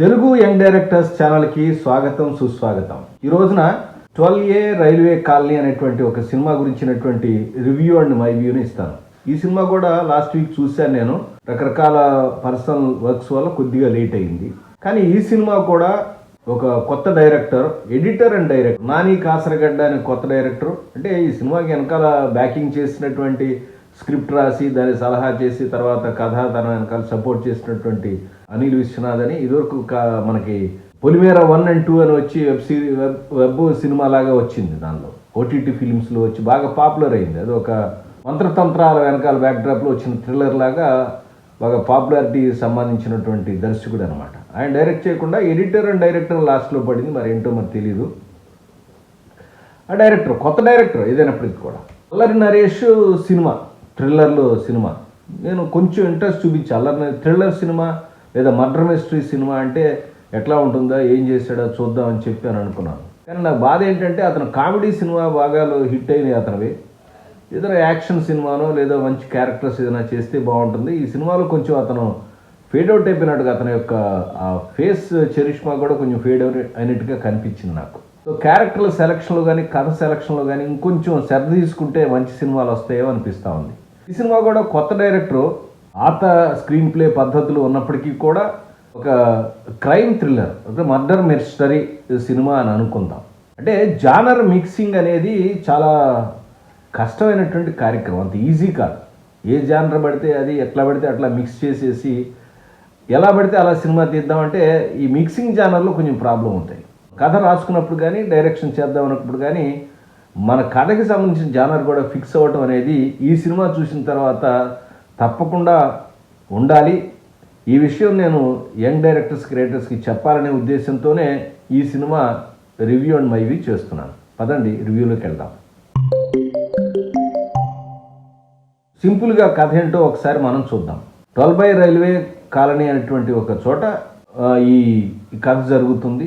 Telugu young directors ఛానల్కి స్వాగతం సుస్వాగతం. ఈ రోజున ట్వెల్వ్ ఏ రైల్వే కాలనీ అనేటువంటి ఒక సినిమా గురించినటువంటి రివ్యూ అండ్ మై వ్యూని ఇస్తాను. ఈ సినిమా కూడా లాస్ట్ వీక్ చూశాను నేను. రకరకాల పర్సనల్ వర్క్స్ వల్ల కొద్దిగా లేట్ అయింది. కానీ ఈ సినిమా కూడా ఒక కొత్త director editor and director Nani Kasaragadda అనే కొత్త డైరెక్టర్. అంటే ఈ సినిమాకి వెనకాల బ్యాకింగ్ చేసినటువంటి స్క్రిప్ట్ రాసి దాని సలహా చేసి తర్వాత కథ తన వెనకాల సపోర్ట్ చేసినటువంటి అనిల్ విశ్వనాథ్ అని. ఇదివరకు కా- మనకి పొలిమేర వన్ అండ్ టూ అని వచ్చి web series web web cinema లాగా వచ్చింది దానిలో. ఓటీటీ ఫిలిమ్స్లో వచ్చి బాగా పాపులర్ అయింది. అది ఒక మంత్రతంత్రాల వెనకాల బ్యాక్డ్రాప్లో వచ్చిన థ్రిల్లర్ లాగా బాగా పాపులారిటీ సంబంధించినటువంటి దర్శకుడు అనమాట ఆయన డైరెక్ట్ చేయకుండా ఎడిటర్ అండ్ డైరెక్టర్ లాస్ట్లో పడింది. మరి ఏంటో మరి తెలియదు ఆ డైరెక్టర్ కొత్త డైరెక్టర్ ఏదైనప్పటికీ కూడా. Allari Naresh cinema థ్రిల్లర్లో cinema. నేను కొంచెం ఇంట్రెస్ట్ చూపించి. అల్లరి థ్రిల్లర్ సినిమా లేదా మర్డర్ మిస్టరీ సినిమా అంటే ఎట్లా ఉంటుందో ఏం చేశాడో చూద్దాం అని చెప్పి అని అనుకున్నాను. కానీ నాకు బాధ ఏంటంటే అతను కామెడీ సినిమా భాగాలు హిట్ అయినాయి అతనివి. ఏదైనా యాక్షన్ సినిమానో లేదా మంచి క్యారెక్టర్స్ ఏదైనా చేస్తే బాగుంటుంది. ఈ సినిమాలో కొంచెం అతను ఫేడ్ అవుట్ అయిపోయినట్టుగా అతని యొక్క ఆ ఫేస్ చరిష్మా కూడా కొంచెం ఫేడ్ అవుట్ అయినట్టుగా కనిపించింది నాకు. సో క్యారెక్టర్ల సెలక్షన్లో కానీ కథ సెలక్షన్లో కానీ ఇంకొంచెం శ్రద్ధ తీసుకుంటే మంచి సినిమాలు వస్తాయో అనిపిస్తూ ఉంది. ఈ సినిమా కూడా కొత్త డైరెక్టర్ ఆత స్క్రీన్ ప్లే పద్ధతులు ఉన్నప్పటికీ కూడా ఒక క్రైమ్ థ్రిల్లర్ అంటే మర్డర్ మిస్టరీ సినిమా అని అనుకుందాం. అంటే జానర్ మిక్సింగ్ అనేది చాలా కష్టమైనటువంటి కార్యక్రమం. అంత ఈజీ కాదు. ఏ జానర్ పడితే అది ఎట్లా పడితే అట్లా మిక్స్ చేసేసి ఎలా పడితే అలా సినిమా తీద్దామంటే ఈ మిక్సింగ్ జానర్లో కొంచెం ప్రాబ్లం ఉంటాయి. కథ రాసుకున్నప్పుడు కానీ డైరెక్షన్ చేద్దాం అన్నప్పుడు కానీ మన కథకి సంబంధించిన జానర్ కూడా ఫిక్స్ అవ్వటం అనేది ఈ సినిమా చూసిన తర్వాత తప్పకుండా ఉండాలి. ఈ విషయం నేను యంగ్ డైరెక్టర్స్ క్రియేటర్స్కి చెప్పాలనే ఉద్దేశంతోనే ఈ సినిమా రివ్యూ అండ్ మైవి చేస్తున్నాను. పదండి రివ్యూలోకి వెళ్దాం. సింపుల్గా కథ ఏంటో ఒకసారి మనం చూద్దాం. ట్వెల్వ్ బై రైల్వే కాలనీ అనేటువంటి ఒక చోట ఈ కథ జరుగుతుంది.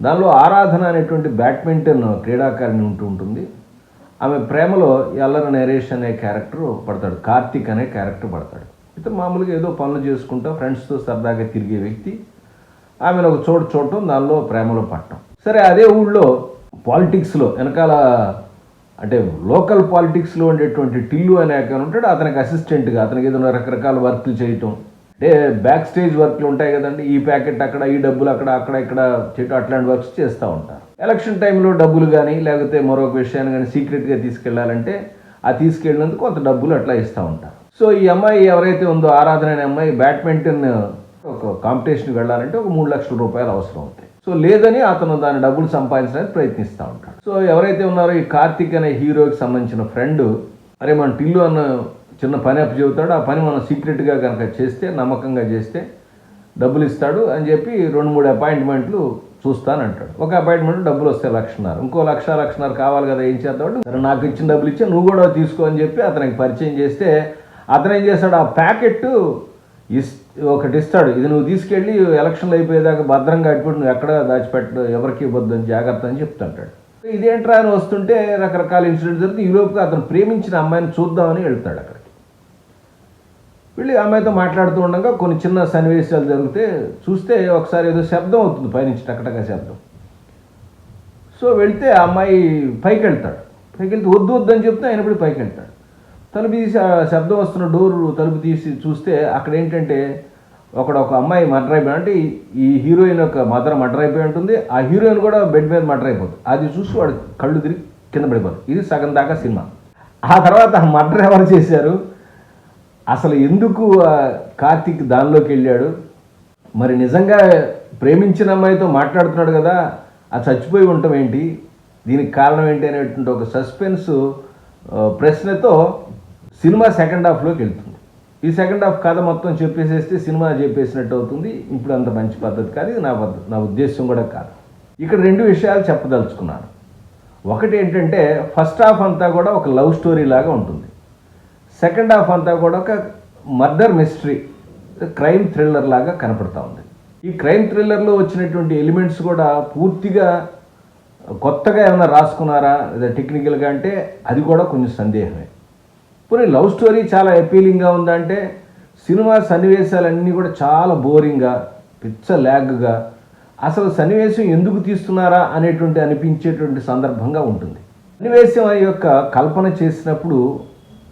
దానిలో ఆరాధన అనేటువంటి బ్యాడ్మింటన్ క్రీడాకారిణి ఉంటూ ఉంటుంది. ఆమె ప్రేమలో ఎల్లన నరేష్ అనే క్యారెక్టర్ పడతాడు. కార్తీక్ అనే క్యారెక్టర్ పడతాడు. ఇతను మామూలుగా ఏదో పనులు చేసుకుంటా ఫ్రెండ్స్తో సరదాగా తిరిగే వ్యక్తి. ఆమెను ఒక చోటు చూడటం దానిలో ప్రేమలో పట్టడం. సరే అదే ఊళ్ళో పాలిటిక్స్లో వెనకాల అంటే లోకల్ పాలిటిక్స్లో ఉండేటువంటి టిల్లు అనే అతను ఉంటాడు. అతనికి అసిస్టెంట్గా అతనికి ఏదైనా రకరకాల వర్క్లు చేయటం. అంటే బ్యాక్ స్టేజ్ వర్క్లు ఉంటాయి కదండి. ఈ ప్యాకెట్ అక్కడ ఈ డబ్బులు అక్కడ అక్కడ ఇక్కడ చెట్టు అట్లాంటి వర్క్స్ చేస్తూ ఉంటారు. ఎలక్షన్ టైంలో డబ్బులు కానీ లేకపోతే మరొక విషయాన్ని కానీ సీక్రెట్గా తీసుకెళ్ళాలంటే ఆ తీసుకెళ్ళినందుకు కొంత డబ్బులు అట్లా ఇస్తూ ఉంటారు. సో ఈ అమ్మాయి ఎవరైతే ఉందో ఆరాధన అనే అమ్మాయి బ్యాడ్మింటన్ ఒక కాంపిటీషన్కి వెళ్ళాలంటే ఒక మూడు లక్షల రూపాయలు అవసరం అవుతాయి. సో లేదని అతను దాని డబ్బులు సంపాదించడానికి ప్రయత్నిస్తూ ఉంటాడు. సో ఎవరైతే ఉన్నారో ఈ కార్తిక్ అనే హీరోకి సంబంధించిన ఫ్రెండ్ అరే మన టిల్లు అన్న చిన్న పని అప్పు చెబుతాడు ఆ పని మనం సీక్రెట్గా కనుక చేస్తే నమ్మకంగా చేస్తే డబ్బులు ఇస్తాడు అని చెప్పి రెండు మూడు అపాయింట్మెంట్లు చూస్తానంటాడు. ఒక అపాయింట్మెంట్ డబ్బులు వస్తే లక్షన్నర ఇంకో లక్ష లక్షన్నర కావాలి కదా ఏం చేద్దాడు నాకు ఇచ్చిన డబ్బులు ఇచ్చి నువ్వు కూడా తీసుకో అని చెప్పి అతనికి పరిచయం చేస్తే అతను ఏం చేస్తాడు? ఆ ప్యాకెట్ ఇస్ ఒకటి ఇస్తాడు. ఇది నువ్వు తీసుకెళ్ళి ఎలక్షన్లు అయిపోయేదాకా భద్రంగా అట్టుబడి నువ్వు ఎక్కడ దాచిపెట్ట ఎవరికి ఇవ్వద్దు అని జాగ్రత్త అని చెప్తుంటాడు. ఇదేంట్రా అని వస్తుంటే రకరకాల ఇన్సిడెంట్స్ జరుగుతుంది ఈ అతను ప్రేమించిన అమ్మాయిని చూద్దామని వెళ్తాడు అక్కడ వెళ్ళి అమ్మాయితో మాట్లాడుతూ ఉండగా కొన్ని చిన్న సన్నివేశాలు జరిగితే చూస్తే ఒకసారి ఏదో శబ్దం అవుతుంది పైనుంచి టకటక శబ్దం. సో వెళ్తే ఆ అమ్మాయి పైకి వెళ్తాడు పైకి వెళ్తే వద్దు వద్దు అని చెప్తే ఆయన ఇప్పుడు పైకి వెళ్తాడు తలుపు తీసి ఆ శబ్దం వస్తున్న డోర్ తలుపు తీసి చూస్తే అక్కడ ఏంటంటే అక్కడ ఒక అమ్మాయి మర్డర్ అయిపోయి అంటే ఈ- హీరోయిన్ యొక్క మదర్ మర్డర్ అయిపోయి ఉంటుంది. ఆ హీరోయిన్ కూడా బెడ్ మీద మర్డర్ అయిపోతుంది అది చూసి వాడు కళ్ళు తిరిగి కింద పడిపోతుంది ఇది సగం దాకా సినిమా. ఆ తర్వాత మర్డర్ ఎవరు చేశారు? అసలు ఎందుకు కార్తీక్ దానిలోకి వెళ్ళాడు? మరి నిజంగా ప్రేమించిన అమ్మాయితో మాట్లాడుతున్నాడు కదా ఆ చచ్చిపోయి ఉండటం ఏంటి? దీనికి కారణం ఏంటి అనేటువంటి ఒక సస్పెన్స్ ప్రశ్నతో సినిమా సెకండ్ హాఫ్లోకి వెళ్తుంది. ఈ సెకండ్ హాఫ్ కథ మొత్తం చెప్పేసేస్తే సినిమా చెప్పేసినట్టు అవుతుంది. ఇప్పుడు అంత మంచి పద్ధతి కాదు ఇది నా పద్ధతి నా ఉద్దేశం కూడా కాదు. ఇక్కడ రెండు విషయాలు చెప్పదలుచుకున్నాను. ఒకటి ఏంటంటే ఫస్ట్ హాఫ్ అంతా కూడా ఒక లవ్ స్టోరీ లాగా ఉంటుంది. సెకండ్ హాఫ్ అంతా కూడా ఒక మర్డర్ మిస్టరీ క్రైమ్ థ్రిల్లర్ లాగా కనపడతా ఉంది. ఈ క్రైమ్ థ్రిల్లర్లో వచ్చినటువంటి ఎలిమెంట్స్ కూడా పూర్తిగా కొత్తగా ఏమైనా రాసుకున్నారా? లేదా టెక్నికల్గా అంటే అది కూడా కొంచెం సందేహమే. పోనీ లవ్ స్టోరీ చాలా అపీలింగ్గా ఉందంటే సినిమా సన్నివేశాలన్నీ కూడా చాలా బోరింగ్గా పిచ్చ ల్యాగ్గా అసలు సన్నివేశం ఎందుకు తీస్తున్నారా అనేటువంటి అనిపించేటువంటి సందర్భంగా ఉంటుంది. సన్నివేశం యొక్క కల్పన చేసినప్పుడు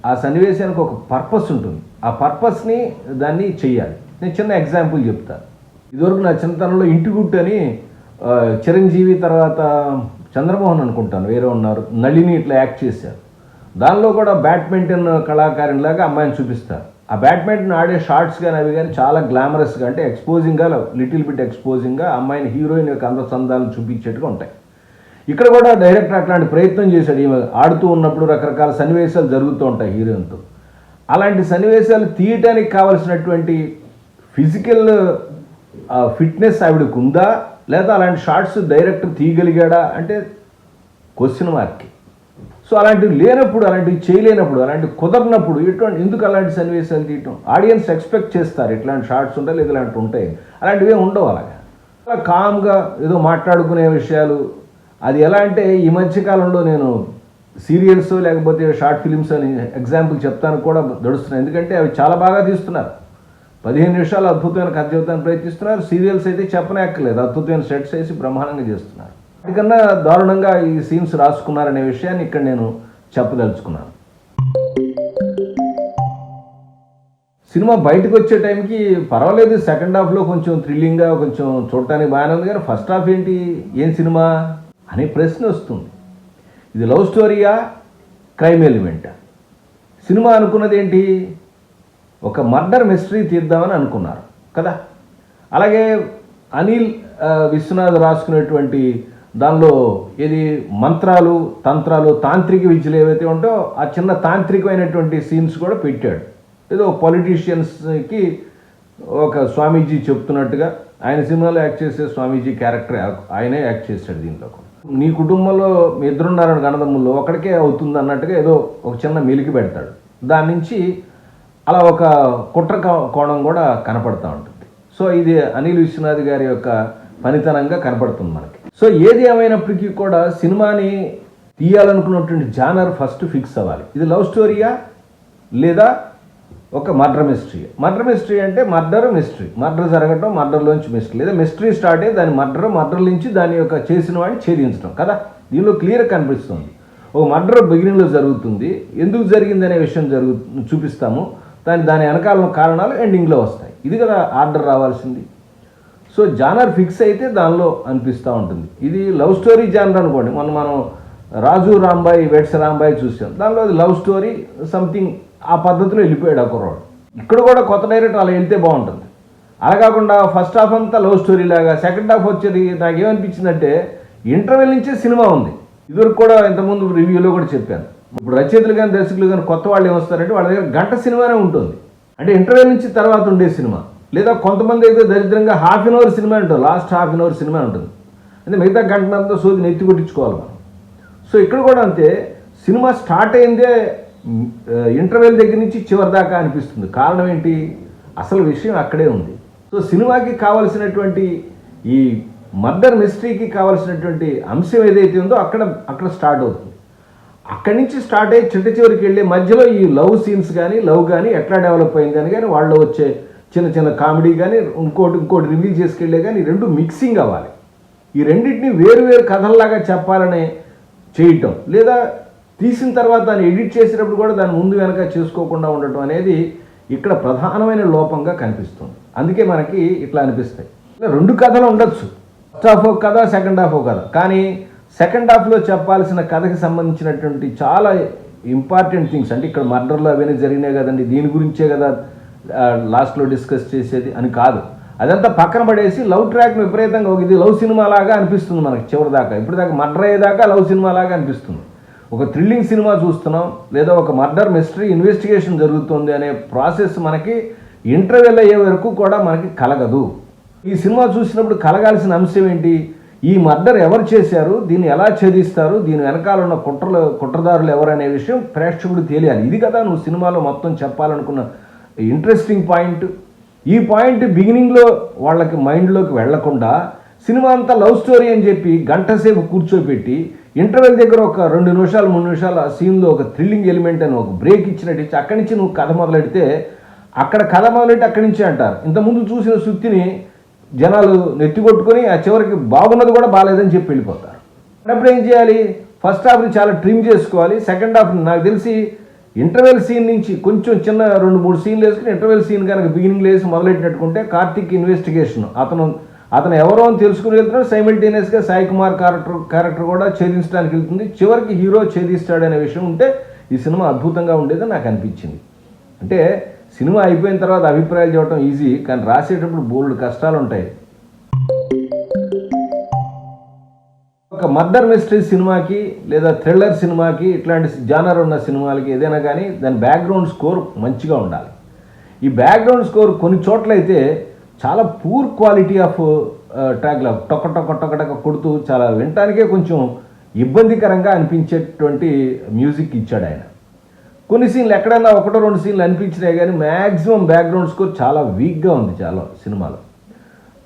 ఆ సన్నివేశానికి ఒక పర్పస్ ఉంటుంది. ఆ పర్పస్ని దాన్ని చెయ్యాలి. నేను చిన్న ఎగ్జాంపుల్ చెప్తాను ఇదివరకు నా చిన్నతనంలో ఇంటిగుట్టు అని చిరంజీవి తర్వాత చంద్రమోహన్ అనుకుంటాను. వేరే ఉన్నారు. నళిని ఇట్లా యాక్ట్ చేశారు. దానిలో కూడా బ్యాడ్మింటన్ కళాకారునిలాగా అమ్మాయిని చూపిస్తారు. ఆ బ్యాడ్మింటన్ ఆడే షార్ట్స్ కానీ అవి కానీ చాలా గ్లామరస్గా అంటే ఎక్స్పోజింగ్గా లిటిల్ బిట్ ఎక్స్పోజింగ్గా అమ్మాయిని హీరోయిన్ యొక్క అందచందాలను చూపించేట్టుగా ఉంటాయి. ఇక్కడ కూడా డైరెక్టర్ అట్లాంటి ప్రయత్నం చేశాడు. ఈమె ఆడుతూ ఉన్నప్పుడు రకరకాల సన్నివేశాలు జరుగుతూ ఉంటాయి హీరోయిన్తో అలాంటి సన్నివేశాలు తీయటానికి కావలసినటువంటి ఫిజికల్ ఫిట్నెస్ ఆవిడకు ఉందా? లేదా అలాంటి షార్ట్స్ డైరెక్టర్ తీయగలిగాడా? అంటే క్వశ్చన్ మార్క్ సో అలాంటివి లేనప్పుడు అలాంటివి చేయలేనప్పుడు అలాంటివి కుదరనప్పుడు ఇటువంటి ఎందుకు అలాంటి సన్నివేశాలు తీయటం? ఆడియన్స్ ఎక్స్పెక్ట్ చేస్తారు. ఇట్లాంటి షార్ట్స్ ఉంటాయి లేదా ఇలాంటివి ఉంటాయి. అలాంటివి ఏమి ఉండవు అలాగా. కామ్గా ఏదో మాట్లాడుకునే విషయాలు అది ఎలా అంటే ఈ మధ్య కాలంలో నేను సీరియల్స్ లేకపోతే షార్ట్ ఫిలిమ్స్ అని ఎగ్జాంపుల్ చెప్తాను కూడా దడుస్తున్నాను ఎందుకంటే అవి చాలా బాగా తీస్తున్నారు. పదిహేను నిమిషాలు అద్భుతమైన కథ చెబుతానికి ప్రయత్నిస్తున్నారు. సీరియల్స్ అయితే చెప్పనక్కర్లేదు. అద్భుతమైన సెట్స్ వేసి బ్రహ్మాండంగా చేస్తున్నారు. వాటికన్నా దారుణంగా ఈ సీన్స్ రాసుకున్నారనే విషయాన్ని ఇక్కడ నేను చెప్పదలుచుకున్నాను. సినిమా బయటకు వచ్చే టైంకి పర్వాలేదు. సెకండ్ హాఫ్లో కొంచెం థ్రిల్లింగ్గా కొంచెం చూడటానికి బాగానే ఉంది. కానీ ఫస్ట్ హాఫ్ ఏంటి? ఏం సినిమా? అనే ప్రశ్న వస్తుంది. ఇది లవ్ స్టోరీయా క్రైమ్ ఎలిమెంటా సినిమా అనుకున్నది ఏంటి ఒక మర్డర్ మిస్టరీ తీద్దామని అనుకున్నారు కదా? అలాగే అనిల్ విశ్వనాథ్ రాసుకునేటువంటి దానిలో ఏది మంత్రాలు తంత్రాలు తాంత్రిక విద్యలు ఏవైతే ఉంటాయో ఆ చిన్న తాంత్రికమైనటువంటి సీన్స్ కూడా పెట్టాడు. ఏదో పొలిటీషియన్స్కి ఒక స్వామీజీ చెప్తున్నట్టుగా ఆయన సినిమాలో యాక్ట్ చేసే స్వామీజీ క్యారెక్టర్ ఆయనే యాక్ట్ చేశాడు దీంట్లో కూడా. నీ కుటుంబంలో మీ ఇద్దరున్నారని గణదమ్ముల్లో ఒకడికే అవుతుంది అన్నట్టుగా ఏదో ఒక చిన్న మెలికి పెడతాడు. దాని నుంచి అలా ఒక కుట్ర కోణం కూడా కనపడుతూ ఉంటుంది. సో ఇది అనిల్ విశ్వనాథ్ గారి యొక్క పనితనంగా కనపడుతుంది మనకి. సో ఏది ఏమైనప్పటికీ కూడా సినిమాని తీయాలనుకున్నటువంటి జానర్ ఫస్ట్ ఫిక్స్ అవ్వాలి. ఇది లవ్ స్టోరీయా లేదా ఒక మర్డర్ మిస్టరీ. మర్డర్ మిస్టరీ అంటే మర్డర్ మిస్టరీ. మర్డర్ జరగటం మర్డర్లోంచి మిస్టరీ. లేదా మిస్టరీ స్టార్ట్ అయ్యి దాని మర్డర్ మర్డర్ నుంచి దాని యొక్క చేసిన వాడిని ఛేదించడం కదా? దీనిలో క్లియర్ కనిపిస్తుంది. ఒక మర్డర్ బిగినింగ్లో జరుగుతుంది. ఎందుకు జరిగింది అనే విషయం జరుగు చూపిస్తాము. దాని దాని వెనకాల కారణాలు ఎండింగ్లో వస్తాయి. ఇది కదా ఆర్డర్ రావాల్సింది. సో జానర్ ఫిక్స్ అయితే దానిలో అనిపిస్తూ ఉంటుంది. ఇది లవ్ స్టోరీ జానర్ అనుకోండి. మనం మనం రాజు రాంబాయి వెట్స్ రాంబాయి చూసాం. దానిలో లవ్ స్టోరీ సంథింగ్ ఆ పద్ధతిలో వెళ్ళిపోయాడు ఆ కుర్రాడు. ఇక్కడ కూడా కొత్త డైరెక్టర్ అలా వెళ్తే బాగుంటుంది. అలా కాకుండా ఫస్ట్ హాఫ్ అంతా లవ్ స్టోరీ లాగా సెకండ్ హాఫ్ వచ్చేది నాకు ఏమనిపించిందంటే ఇంటర్వెల్ నుంచే సినిమా ఉంది. ఇదివరకు కూడా ఇంతకుముందు రివ్యూలో కూడా చెప్పాను. ఇప్పుడు రచయితలు కానీ దర్శకులు కానీ కొత్త వాళ్ళు ఏమొస్తారంటే వాళ్ళ దగ్గర గంట సినిమానే ఉంటుంది. అంటే ఇంటర్వెల్ నుంచి తర్వాత ఉండే సినిమా. లేదా కొంతమంది అయితే దరిద్రంగా హాఫ్ అన్ అవర్ సినిమా ఉంటుంది last half an hour cinema ఉంటుంది. అంటే మిగతా గంటనంతా సోది నెత్తి కొట్టించుకోవాలి మనం. సో ఇక్కడ కూడా అంతే సినిమా స్టార్ట్ అయిందే ఇంటర్వెల్ దగ్గర నుంచి చివరి దాకా అనిపిస్తుంది. కారణం ఏంటి? అసలు విషయం అక్కడే ఉంది. సో సినిమాకి కావలసినటువంటి ఈ మర్డర్ మిస్టరీకి కావలసినటువంటి అంశం ఏదైతే ఉందో అక్కడ అక్కడ స్టార్ట్ అవుతుంది. అక్కడి నుంచి స్టార్ట్ అయ్యి చిట్ట చివరికి వెళ్ళే మధ్యలో ఈ లవ్ సీన్స్ కానీ లవ్ కానీ ఎట్లా డెవలప్ అయింది అని కానీ వాళ్ళు వచ్చే చిన్న చిన్న కామెడీ కానీ ఇంకోటి ఇంకోటి రివీల్ చేసుకెళ్ళే కానీ రెండు మిక్సింగ్ అవ్వాలి. ఈ రెండింటిని వేరు వేరు కథల్లాగా చెప్పాలనే చేయటం లేదా తీసిన తర్వాత దాన్ని ఎడిట్ చేసేటప్పుడు కూడా దాన్ని ముందు వెనక చేసుకోకుండా ఉండటం అనేది ఇక్కడ ప్రధానమైన లోపంగా కనిపిస్తుంది. అందుకే మనకి ఇట్లా అనిపిస్తాయి. ఇలా రెండు కథలు ఉండొచ్చు. ఫస్ట్ హాఫ్ ఒక కథ సెకండ్ హాఫ్ ఒక కథ. కానీ సెకండ్ హాఫ్లో చెప్పాల్సిన కథకి సంబంధించినటువంటి చాలా ఇంపార్టెంట్ థింగ్స్ అంటే ఇక్కడ మర్డర్లు అవన్నీ జరిగినాయి కదండి దీని గురించే కదా లాస్ట్లో డిస్కస్ చేసేది అని కాదు. అదంతా పక్కన పడేసి లవ్ ట్రాక్ విపరీతంగా ఒక ఇది లవ్ సినిమా లాగా అనిపిస్తుంది మనకి చివరి దాకా ఇప్పుడు దాకా మర్డర్ అయ్యేదాకా లవ్ సినిమా లాగా అనిపిస్తుంది. ఒక థ్రిల్లింగ్ సినిమా చూస్తున్నాం లేదా ఒక మర్డర్ మిస్టరీ ఇన్వెస్టిగేషన్ జరుగుతుంది అనే ప్రాసెస్ మనకి ఇంటర్వెల్ అయ్యే వరకు కూడా మనకి కలగదు. ఈ సినిమా చూసినప్పుడు కలగాల్సిన అంశం ఏంటి? ఈ మర్డర్ ఎవరు చేశారు? దీన్ని ఎలా ఛేదిస్తారు? దీని వెనకాల ఉన్న కుట్రలు కుట్రదారులు ఎవరు అనే విషయం ప్రేక్షకుడు తెలియాలి. ఇది కదా నువ్వు సినిమాలో మొత్తం చెప్పాలనుకున్న ఇంట్రెస్టింగ్ పాయింట్ ఈ పాయింట్ బిగినింగ్లో వాళ్ళకి మైండ్లోకి వెళ్ళకుండా సినిమా అంతా లవ్ స్టోరీ అని చెప్పి గంటసేపు కూర్చోపెట్టి ఇంటర్వెల్ దగ్గర ఒక రెండు నిమిషాలు మూడు నిమిషాలు ఆ సీన్లో ఒక థ్రిల్లింగ్ ఎలిమెంట్ అని ఒక బ్రేక్ ఇచ్చినట్టు ఇచ్చి అక్కడి నుంచి నువ్వు కథ మొదలెడితే అక్కడ కథ మొదలెట్టి అక్కడి నుంచి అంటారు. ఇంతకుముందు చూసిన సుత్తిని జనాలు నెత్తికొట్టుకొని ఆ చివరికి బాగున్నది కూడా బాగాలేదని చెప్పి వెళ్ళిపోతారు. అప్పుడు ఏం చేయాలి? ఫస్ట్ హాఫ్ని చాలా ట్రిమ్ చేసుకోవాలి. సెకండ్ హాఫ్ నాకు తెలిసి ఇంటర్వెల్ సీన్ నుంచి కొంచెం చిన్న రెండు మూడు సీన్లు వేసుకుని ఇంటర్వెల్ సీన్ కనుక బిగినింగ్ వేసి మొదలెట్టినట్టుకుంటే కార్తిక్ ఇన్వెస్టిగేషన్ అతను అతను ఎవరో అని తెలుసుకుని వెళ్తున్నాడు. సైమిల్టేనియస్గా సాయి కుమార్ క్యారెక్టర్ క్యారెక్టర్ కూడా ఛేదించడానికి వెళ్తుంది. చివరికి హీరో ఛేదిస్తాడనే విషయం ఉంటే ఈ సినిమా అద్భుతంగా ఉండేదని నాకు అనిపించింది. అంటే సినిమా అయిపోయిన తర్వాత అభిప్రాయాలు చెప్పడం ఈజీ కానీ రాసేటప్పుడు బోల్డ్ కష్టాలు ఉంటాయి. ఒక మర్డర్ మిస్టరీ సినిమాకి లేదా థ్రిల్లర్ సినిమాకి ఇట్లాంటి జానర్ ఉన్న సినిమాలకి ఏదైనా కానీ దాని బ్యాక్గ్రౌండ్ స్కోర్ మంచిగా ఉండాలి. ఈ బ్యాక్గ్రౌండ్ స్కోర్ కొన్ని చోట్ల అయితే చాలా పూర్ క్వాలిటీ ఆఫ్ ట్రాక్లో టొక్క టొక్క టొక్క టొక్క కొడుతూ చాలా వినటానికే కొంచెం ఇబ్బందికరంగా అనిపించేటువంటి మ్యూజిక్ ఇచ్చాడు ఆయన. కొన్ని సీన్లు ఎక్కడైనా ఒకటో రెండు సీన్లు అనిపించినాయి కానీ మ్యాక్సిమం బ్యాక్గ్రౌండ్ స్కోర్ చాలా వీక్గా ఉంది చాలా సినిమాలో.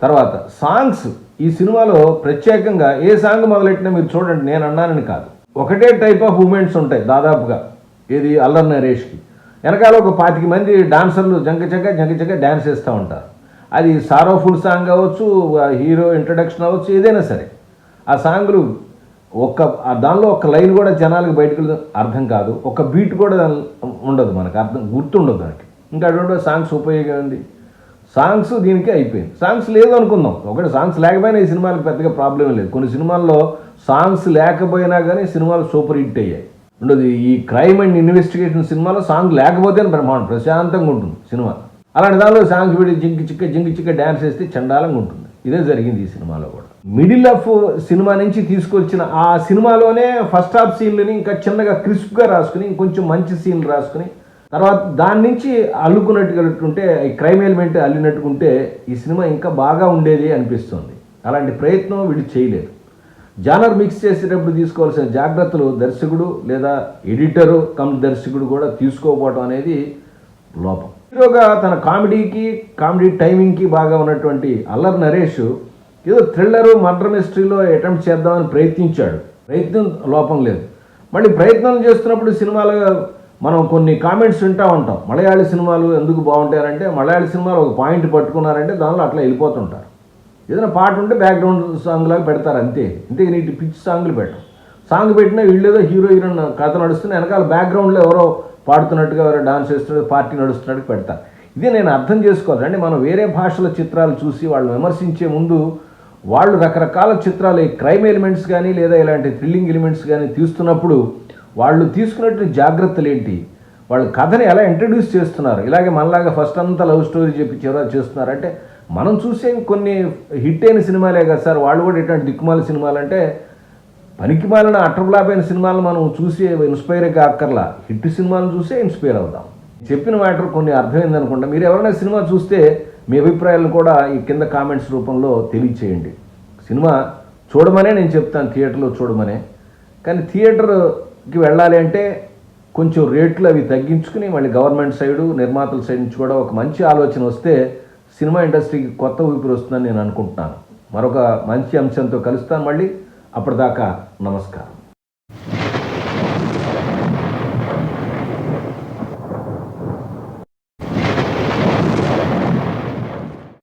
తర్వాత సాంగ్స్ ఈ సినిమాలో ప్రత్యేకంగా ఏ సాంగ్ మొదలెట్టినా మీరు చూడండి నేను అన్నానని కాదు. ఒకటే టైప్ ఆఫ్ మూమెంట్స్ ఉంటాయి దాదాపుగా ఏది అల్లర్ నరేష్కి. వెనకాల ఒక పాతిక మంది డాన్సర్లు జంక జంక జంక జంక డ్యాన్స్ వేస్తూ ఉంటారు. అది సారోఫుల్ సాంగ్ అవ్వచ్చు హీరో ఇంట్రడక్షన్ అవ్వచ్చు ఏదైనా సరే. ఆ సాంగ్లు ఒక్క దానిలో ఒక లైన్ కూడా జనాలకు బయటకు అర్థం కాదు. ఒక బీట్ కూడా దాని ఉండదు మనకు అర్థం గుర్తుండదు దానికి. ఇంకా అటువంటి సాంగ్స్ ఉపయోగం ఉంది సాంగ్స్ దీనికి అయిపోయింది. సాంగ్స్ లేదు అనుకుందాం. ఒకటి సాంగ్స్ లేకపోయినా ఈ సినిమాలకు పెద్దగా ప్రాబ్లం లేదు. కొన్ని సినిమాల్లో సాంగ్స్ లేకపోయినా కానీ సినిమాలు సూపర్ హిట్ అయ్యాయి. ఉండదు ఈ క్రైమ్ అండ్ ఇన్వెస్టిగేషన్ సినిమాలో సాంగ్ లేకపోతేనే బ్రహ్మాండం ప్రశాంతంగా ఉంటుంది సినిమా. అలాంటి దానిలో సాంగ్స్ పెట్టి జింకి చిక్క జింకి చిక్క డ్యాన్స్ వేస్తే చండాలంగా ఉంటుంది. ఇదే జరిగింది ఈ సినిమాలో కూడా. మిడిల్ ఆఫ్ సినిమా నుంచి తీసుకొచ్చిన ఆ సినిమాలోనే ఫస్ట్ హాఫ్ సీన్లని ఇంకా చిన్నగా క్రిస్ప్గా రాసుకుని ఇంకొంచెం మంచి సీన్లు రాసుకుని తర్వాత దాని నుంచి అల్లుకున్నట్టుకుంటే ఈ క్రైమ్ ఎలిమెంట్ అల్లినట్టుకుంటే ఈ సినిమా ఇంకా బాగా ఉండేది అనిపిస్తుంది. అలాంటి ప్రయత్నం వీళ్ళు చేయలేదు. జానర్ మిక్స్ చేసేటప్పుడు తీసుకోవాల్సిన జాగ్రత్తలు దర్శకుడు లేదా ఎడిటరు కమ్ దర్శకుడు కూడా తీసుకోకపోవడం అనేది లోపం. హీరోగా తన కామెడీకి కామెడీ టైమింగ్కి బాగా ఉన్నటువంటి అల్లర్ నరేష్ ఏదో థ్రిల్లరు మర్డర్ మిస్టరీలో అటెంప్ట్ చేద్దామని ప్రయత్నించాడు. ప్రయత్నం లోపం లేదు. మళ్ళీ ప్రయత్నం చేస్తున్నప్పుడు సినిమాలు మనం కొన్ని కామెంట్స్ వింటూ ఉంటాం. మలయాళీ సినిమాలు ఎందుకు బాగుంటాయంటే మలయాళీ సినిమాలు ఒక పాయింట్ పట్టుకున్నారంటే దానిలో అట్లా వెళ్ళిపోతుంటారు. ఏదైనా పాట ఉంటే బ్యాక్గ్రౌండ్ సాంగ్ లాగా పెడతారు అంతే. ఇంతే నీటి పిచ్ సాంగ్లు పెట్టం సాంగ్ పెట్టినా వీళ్ళు ఏదో హీరో హీరోయిన్ కథ నడుస్తున్న వెనకాల బ్యాక్గ్రౌండ్లో ఎవరో పాడుతున్నట్టుగా ఎవరో డాన్స్ చేస్తున్నట్టు పార్టీ నడుస్తున్నట్టు పెడతారు ఇదే నేను అర్థం చేసుకోవాలండి మనం వేరే భాషల చిత్రాలు చూసి వాళ్ళు విమర్శించే ముందు వాళ్ళు రకరకాల చిత్రాలు ఈ క్రైమ్ ఎలిమెంట్స్ కానీ లేదా ఇలాంటి థ్రిల్లింగ్ ఎలిమెంట్స్ కానీ తీస్తున్నప్పుడు వాళ్ళు తీసుకున్నట్టు జాగ్రత్తలు ఏంటి? వాళ్ళు కథని ఎలా ఇంట్రడ్యూస్ చేస్తున్నారు? ఇలాగే మనలాగా ఫస్ట్ అంతా లవ్ స్టోరీ చెప్పి చివరి చేస్తున్నారు. అంటే మనం చూసేవి కొన్ని హిట్ అయిన సినిమాలే కదా సార్. వాళ్ళు కూడా ఇట్లాంటి దిక్కుమాల సినిమాలు అంటే పనికి మాలిన అట్రబ్లాప్ అయిన సినిమాలను మనం చూసి ఇన్స్పైర్ కాక్కర్లా హిట్ సినిమాలను చూసే ఇన్స్పైర్ అవుదాం. చెప్పిన మ్యాటర్ కొన్ని అర్థమైంది అనుకుంటా మీరు ఎవరైనా సినిమా చూస్తే మీ అభిప్రాయాలను కూడా ఈ కింద కామెంట్స్ రూపంలో తెలియచేయండి. సినిమా చూడమనే నేను చెప్తాను థియేటర్లో చూడమనే. కానీ థియేటర్కి వెళ్ళాలి అంటే కొంచెం రేట్లు అవి తగ్గించుకుని మళ్ళీ గవర్నమెంట్ సైడు నిర్మాతల సైడ్ నుంచి కూడా ఒక మంచి ఆలోచన వస్తే సినిమా ఇండస్ట్రీకి కొత్త ఊపిరి వస్తుందని నేను అనుకుంటున్నాను. మరొక మంచి అంశంతో కలుస్తాను. మళ్ళీ అప్పటిదాకా నమస్కారం.